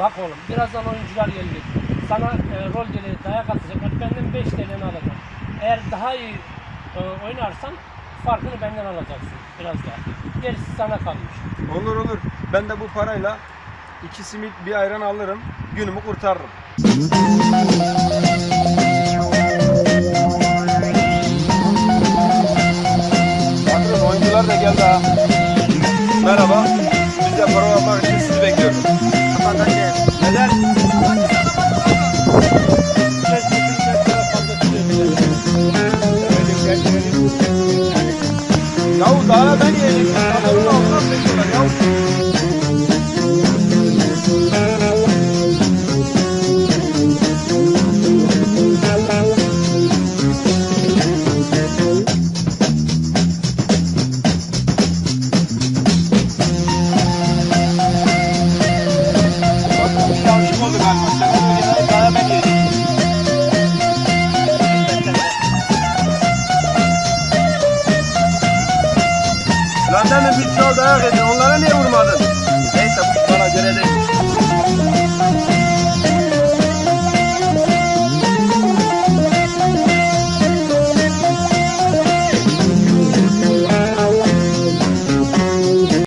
Bak oğlum birazdan oyuncular gelecek. Sana e, rol gereği dayak atacaklar. Benden 5 TL'ni alacaksın. Eğer daha iyi e, oynarsan farkını benden alacaksın biraz daha. Gerisi sana kalmış. Olur olur. Ben de bu parayla iki simit bir ayran alırım. Günümü kurtarırım. Patron oyuncular da geldi ha. Merhaba. Biz de para almak için sizi bekliyoruz. Neden? Biraz oldu. Sen demin bir çuval dayak yedin. Onlara niye vurmadın?